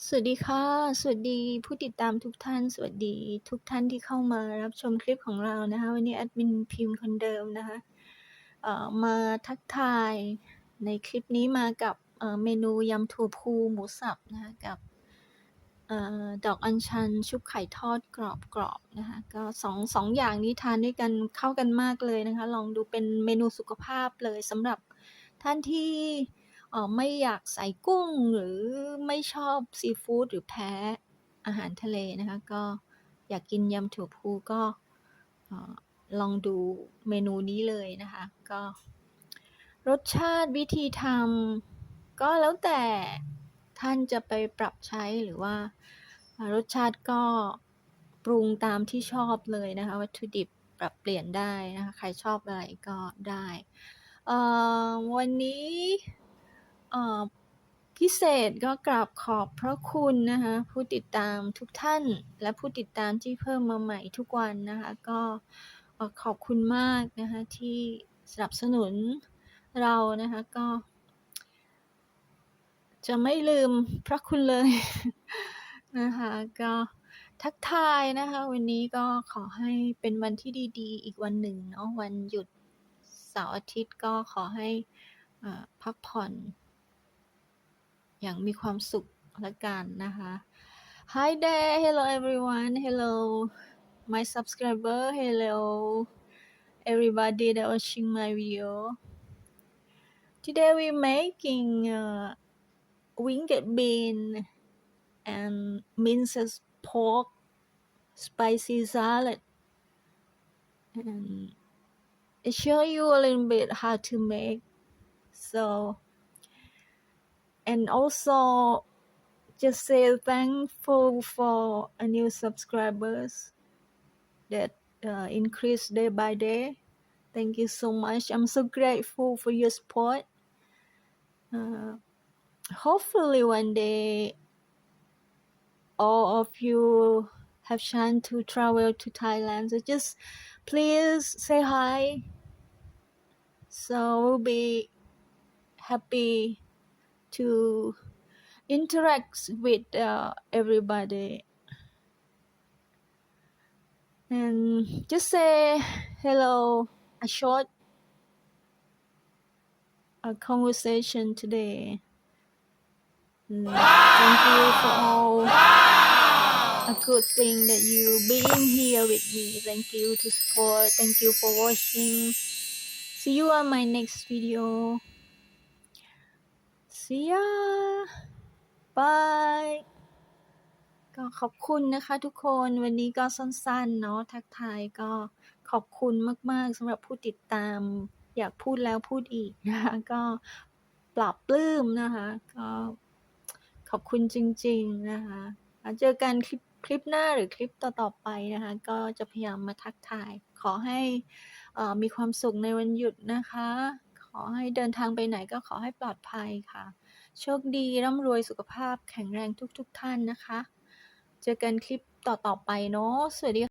สวัสดีค่ะ สวัสดีผู้ติดตามทุกท่าน สวัสดีทุกท่านที่เข้ามารับชมคลิปของเรานะคะ วันนี้แอดมินพิมพ์คนเดิมนะคะมาทักทายในคลิปนี้มากับเมนูยำถั่วพูหมูสับนะคะกับอดอกอัญชันชุบไข่ทอดกรอบๆนะคะก็สองสองอย่างนี้ทานด้วยกันเข้ากันมากเลยนะคะ ลองดูเป็นเมนูสุขภาพเลยสำหรับท่านที่ เอ่อ ไม่อยากใส่กุ้ง หรือไม่ชอบซีฟู้ดหรือแพ้อาหารทะเลนะคะ ก็อยากกินยำถั่วพูก็ เอ่อ ลองดูเมนูนี้เลยนะคะ ก็ รสชาติวิธีทำก็แล้วแต่ท่านจะไปปรับใช้หรือว่ารสชาติก็ปรุงตามที่ชอบเลยนะคะ วัตถุดิบปรับเปลี่ยนได้นะคะ ใครชอบอะไรก็ได้ เอ่อ วันนี้ พิเศษก็กราบขอบพระคุณนะคะผู้ติดตามทุกท่านและผู้ติดตามที่เพิ่มมาใหม่ทุกวันนะคะก็ขอบคุณมากนะคะที่สนับสนุนเรานะคะก็ จะไม่ลืมพระคุณเลยนะคะก็ทักทายนะคะ วันนี้ก็ขอให้เป็นวันที่ดีๆ อีกวันหนึ่งเนาะวันหยุดเสาร์อาทิตย์ก็ขอให้พักผ่อน อย่างมีความสุขละกันนะคะ Hi there hello everyone hello my subscriber hello everybody that watching my video today we making uh, winged bean and minced pork spicy salad and I show you a little bit how to make so and also just say thankful for a new subscribers that uh, increase day by day. Thank you so much. I'm so grateful for your support. Uh, hopefully one day all of you have chance to travel to thailand. So just please say hi. So we'll be happy to interact with uh, everybody. And just say hello a short a conversation today. Mm, thank you for all a good thing that you being here with me. Thank you to support. Thank you for watching. See you on my next video see ya bye ก็ขอบคุณนะคะทุกคนวันนี้ก็สั้นๆ เนาะทักทายก็ขอบคุณมาก ๆสำหรับผู้ติดตาม อยากพูดแล้วพูดอีกนะคะก็ปรับปลื้มนะคะก็ขอบคุณจริง ๆ นะคะ เจอกันคลิปคลิปหน้าหรือคลิปต่อ ๆ ไปนะคะ ก็จะพยายามมาทักทาย ขอให้มีความสุขในวันหยุดนะคะ อให้เดินทางไปไหนก็ขอให้ปลอดภัยค่ะ โชคดีร่ำรวยสุขภาพแข็งแรงทุกๆทท่านนะคะ เจอกันคลิปต่อๆไปเนาะสวัสดี